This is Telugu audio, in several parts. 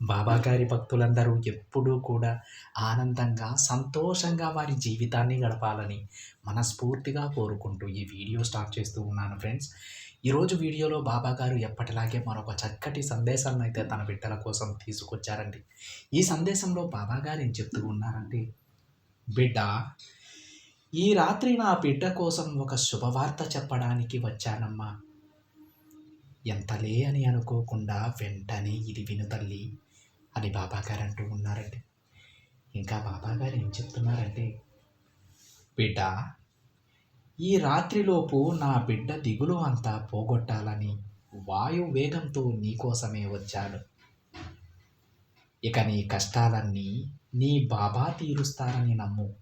బాబాగారి భక్తులందరూ ఎప్పుడూ కూడా ఆనందంగా సంతోషంగా వారి జీవితాన్ని గడపాలని మనస్ఫూర్తిగా కోరుకుంటూ ఈ వీడియో స్టార్ట్ చేస్తూ ఉన్నాను ఫ్రెండ్స్. ఈరోజు వీడియోలో బాబా గారు ఎప్పటిలాగే మరొక చక్కటి సందేశాన్ని అయితే తన బిడ్డల కోసం తీసుకొచ్చారండి. ఈ సందేశంలో బాబా గారు ఏం చెప్తూ ఉన్నారంటే బిడ్డ ఈ రాత్రి నా బిడ్డ కోసం ఒక శుభవార్త చెప్పడానికి వచ్చానమ్మా. ఎంతలే అని అనుకోకుండా వెంటనే ఇది విను తల్లి. అని బాబా గారు అంటూ ఉన్నారండి. ఇంకా బాబా గారు ఏం చెప్తున్నారంటే బిడ్డ ఈ రాత్రిలోపు నా బిడ్డ దిగులు అంతా పోగొట్టాలని వాయు వేగంతో నీకోసమే వచ్చాడు ఇక నీ కష్టాలన్నీ నీ బాబా తీరుస్తారని నమ్ము.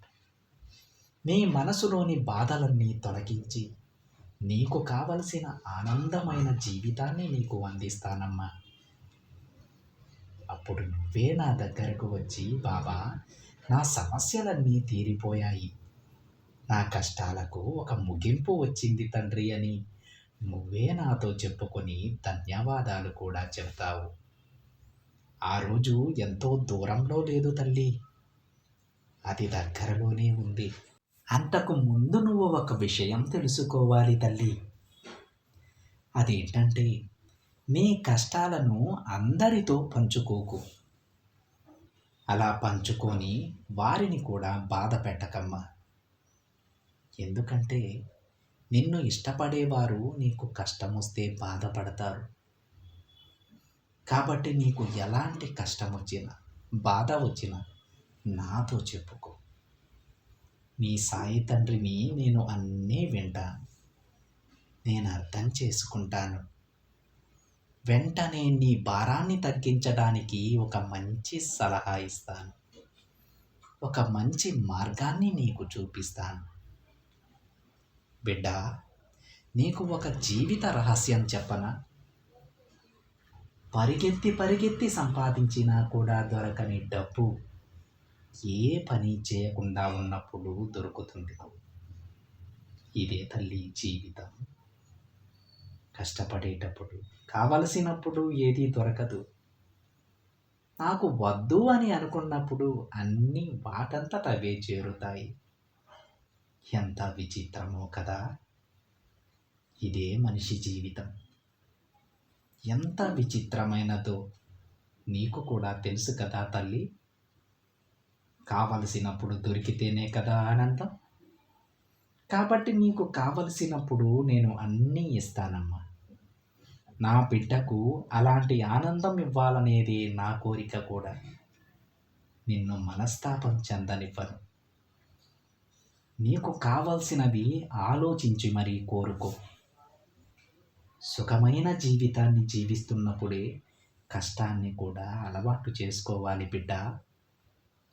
నీ మనసులోని బాధలన్నీ తొలగించి నీకు కావలసిన ఆనందమైన జీవితాన్ని నీకు అందిస్తానమ్మా. అప్పుడు నువ్వే నా దగ్గరకు వచ్చి బాబా నా సమస్యలన్నీ తీరిపోయాయి. నా కష్టాలకు ఒక ముగింపు వచ్చింది తండ్రి అని నువ్వే నాతో చెప్పుకొని ధన్యవాదాలు కూడా చెబుతావు. ఆ రోజు ఎంతో దూరంలో లేదు తల్లి. అది దగ్గరలోనే ఉంది. అంతకు ముందు నువ్వు ఒక విషయం తెలుసుకోవాలి తల్లి. అదేంటంటే నీ కష్టాలను అందరితో పంచుకోకు. అలా పంచుకొని వారిని కూడా బాధ పెట్టకమ్మా. ఎందుకంటే నిన్ను ఇష్టపడేవారు నీకు కష్టం వస్తే బాధపడతారు. కాబట్టి నీకు ఎలాంటి కష్టం వచ్చినా బాధ వచ్చినా నాతో చెప్పుకో. నీ సాయి తండ్రిని నేను అన్నీ వింటాను. నేను అర్థం చేసుకుంటాను. వెంటనే నీ భారాన్ని తగ్గించడానికి ఒక మంచి సలహా ఇస్తాను. ఒక మంచి మార్గాన్ని నీకు చూపిస్తాను. బిడ్డ నీకు ఒక జీవిత రహస్యం చెప్పనా? పరిగెత్తి పరిగెత్తి సంపాదించినా కూడా దొరకని డబ్బు ఏ పని చేయకుండా ఉన్నప్పుడు దొరుకుతుంది. ఇదే తల్లి జీవితం. కష్టపడేటప్పుడు కావలసినప్పుడు ఏది దొరకదు. నాకు వద్దు అని అనుకున్నప్పుడు అన్నీ వాటంతట అవే చేరుతాయి. ఎంత విచిత్రమో కదా! ఇదే మనిషి జీవితం. ఎంత విచిత్రమైనదో నీకు కూడా తెలుసు కదా తల్లి. కావలసినప్పుడు దొరికితేనే కదా ఆనందం కాబట్టి నీకు కావలసినప్పుడు నేను అన్నీ ఇస్తానమ్మా. నా బిడ్డకు అలాంటి ఆనందం ఇవ్వాలనేది నా కోరిక కూడా. నిన్ను మనస్తాపం చెందనివ్వను. నీకు కావలసినది ఆలోచించి మరీ కోరుకో. సుఖమైన జీవితాన్ని జీవిస్తున్నప్పుడే కష్టాన్ని కూడా అలవాటు చేసుకోవాలి బిడ్డ.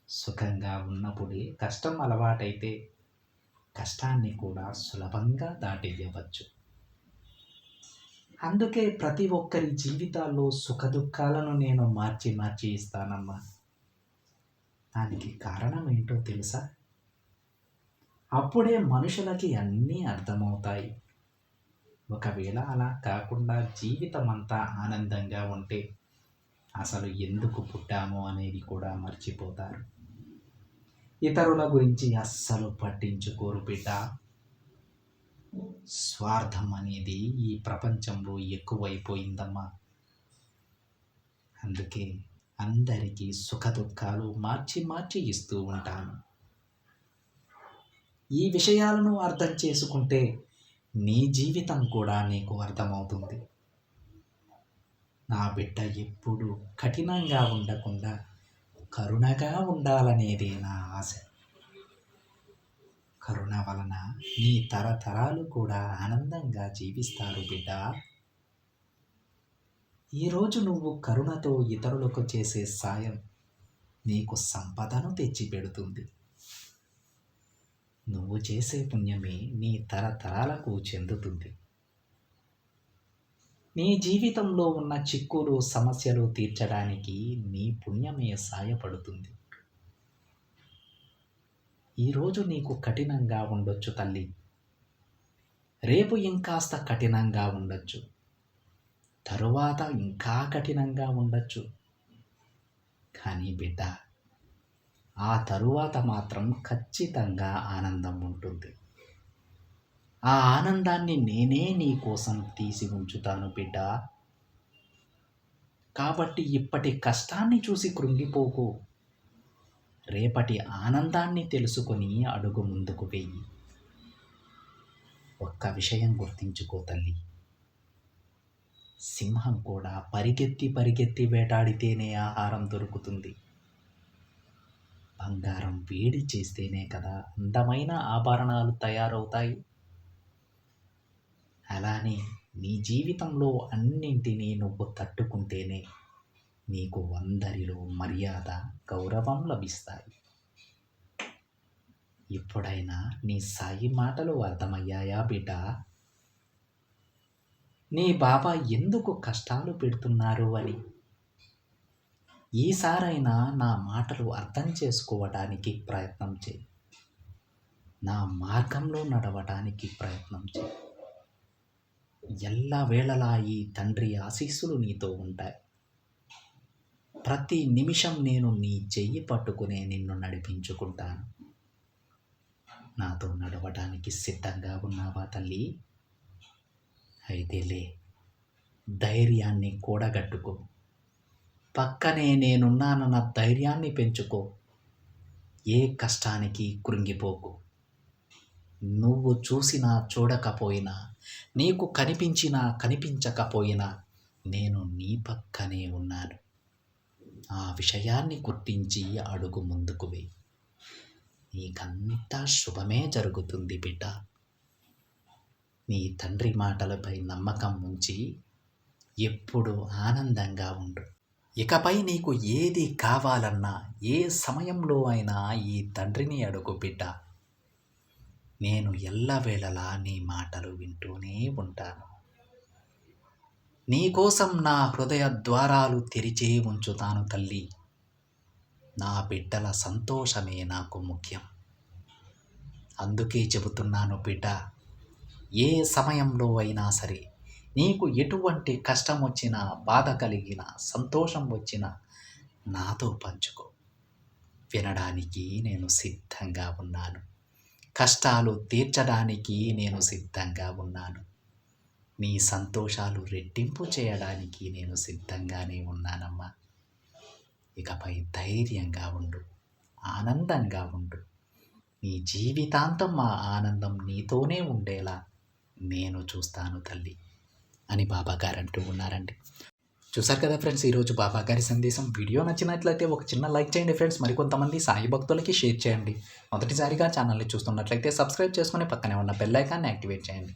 సుఖంగా ఉన్నప్పుడే కష్టం అలవాటైతే కష్టాన్ని కూడా సులభంగా దాటేయవచ్చు. అందుకే ప్రతి ఒక్కరి జీవితాల్లో సుఖదుఖాలను నేను మార్చి మార్చి ఇస్తానమ్మా. దానికి కారణం ఏంటో తెలుసా? అప్పుడే మనుషులకి అన్నీ అర్థమవుతాయి. ఒకవేళ అలా కాకుండా జీవితం అంతా ఆనందంగా ఉంటే అసలు ఎందుకు పుట్టామో అనేది కూడా మర్చిపోతారు. ఇతరుల గురించి అస్సలు పట్టించుకోరు బిడ్డ. స్వార్థం అనేది ఈ ప్రపంచంలో ఎక్కువైపోయిందమ్మా. అందుకే అందరికీ సుఖ దుఃఖాలు మార్చి మార్చి ఇస్తూ ఉంటాను. ఈ విషయాలను అర్థం చేసుకుంటే నీ జీవితం కూడా నీకు అర్థమవుతుంది. నా బిడ్డ ఎప్పుడు కఠినంగా ఉండకుండా కరుణగా ఉండాలనేది నా ఆశ. కరుణ వలన నీ తరతరాలు కూడా ఆనందంగా జీవిస్తారు బిడ్డ. ఈరోజు నువ్వు కరుణతో ఇతరులకు చేసే సాయం నీకు సంపదను తెచ్చిపెడుతుంది. నువ్వు చేసే పుణ్యమే నీ తరతరాలకు చెందుతుంది. నీ జీవితంలో ఉన్న చిక్కులు సమస్యలు తీర్చడానికి నీ పుణ్యమే సాయపడుతుంది. ఈరోజు నీకు కఠినంగా ఉండొచ్చు తల్లి. రేపు ఇంకాస్త కఠినంగా ఉండొచ్చు. తరువాత ఇంకా కఠినంగా ఉండొచ్చు. కానీ బిడ్డ ఆ తరువాత మాత్రం ఖచ్చితంగా ఆనందం ఉంటుంది. ఆ ఆనందాన్ని నేనే నీ కోసం తీసి ఉంచుతాను బిడ్డ. కాబట్టి ఇప్పటి కష్టాన్ని చూసి కృంగిపోకు. రేపటి ఆనందాన్ని తెలుసుకొని అడుగు ముందుకు వెయ్యి ఒక్క విషయం గుర్తించుకో తల్లి. సింహం కూడా పరిగెత్తి పరిగెత్తి వేటాడితేనే ఆహారం దొరుకుతుంది. బంగారం వేడి చేస్తేనే కదా అందమైన ఆభరణాలు తయారవుతాయి. అలానే నీ జీవితంలో అన్నింటినీ నువ్వు తట్టుకుంటేనే నీకు అందరిలో మర్యాద గౌరవం లభిస్తాయి. ఇప్పుడైనా నీ సాయి మాటలు అర్థమయ్యాయా బిడ్డ? నీ బాబా ఎందుకు కష్టాలు పెడుతున్నారు అని? ఈసారైనా నా మాటలు అర్థం చేసుకోవడానికి ప్రయత్నం చేయి. నా మార్గంలో నడవడానికి ప్రయత్నం చేయి. ఎల్లవేళలా ఈ తండ్రి ఆశీస్సులు నీతో ఉంటాయి. ప్రతి నిమిషం నేను నీ చెయ్యి పట్టుకునే నిన్ను నడిపించుకుంటాను. నాతో నడవడానికి సిద్ధంగా ఉన్నావా తల్లి? అయితేలే ధైర్యాన్ని కూడగట్టుకో. పక్కనే నేనున్నానన్న ధైర్యాన్ని పెంచుకో. ఏ కష్టానికి కృంగిపోకు. నువ్వు చూసినా చూడకపోయినా నీకు కనిపించినా కనిపించకపోయినా నేను నీ పక్కనే ఉన్నాను. ఆ విషయాన్ని గుర్తించి అడుగు ముందుకు వెయ్యి నీకంతా శుభమే జరుగుతుంది బిడ్డ. నీ తండ్రి మాటలపై నమ్మకం ఉంచి ఎప్పుడు ఆనందంగా ఉండు. ఇకపై నీకు ఏది కావాలన్నా ఏ సమయంలో అయినా ఈ తండ్రిని అడుగు బిడ్డ. నేను ఎల్లవేళలా నీ మాటలు వింటూనే ఉంటాను. నీకోసం నా హృదయ ద్వారాలు తెరిచే ఉంచుతాను తల్లి. నా బిడ్డల సంతోషమే నాకు ముఖ్యం. అందుకే చెబుతున్నాను బిడ్డ ఏ సమయంలో అయినా సరే నీకు ఎటువంటి కష్టం వచ్చినా బాధ కలిగిన సంతోషం వచ్చినా నాతో పంచుకో. వినడానికి నేను సిద్ధంగా ఉన్నాను. కష్టాలు తీర్చడానికి నేను సిద్ధంగా ఉన్నాను. నీ సంతోషాలు రెట్టింపు చేయడానికి నేను సిద్ధంగానే ఉన్నానమ్మా. ఇకపై ధైర్యంగా ఉండు ఆనందంగా ఉండు. నీ జీవితాంతం మా ఆనందం నీతోనే ఉండేలా నేను చూస్తాను తల్లి అని బాబాగారు అంటూ ఉన్నారండి. చూసారు కదా ఫ్రెండ్స్ ఈరోజు బాబా గారి సందేశం. వీడియో నచ్చినట్లయితే ఒక చిన్న లైక్ చేయండి ఫ్రెండ్స్. మరికొంతమంది సాయి భక్తులకి షేర్ చేయండి. మొదటిసారిగా ఛానల్ని చూస్తున్నట్లయితే సబ్స్క్రైబ్ చేసుకుని పక్కనే ఉన్న బెల్ ఐకాన్ని యాక్టివేట్ చేయండి.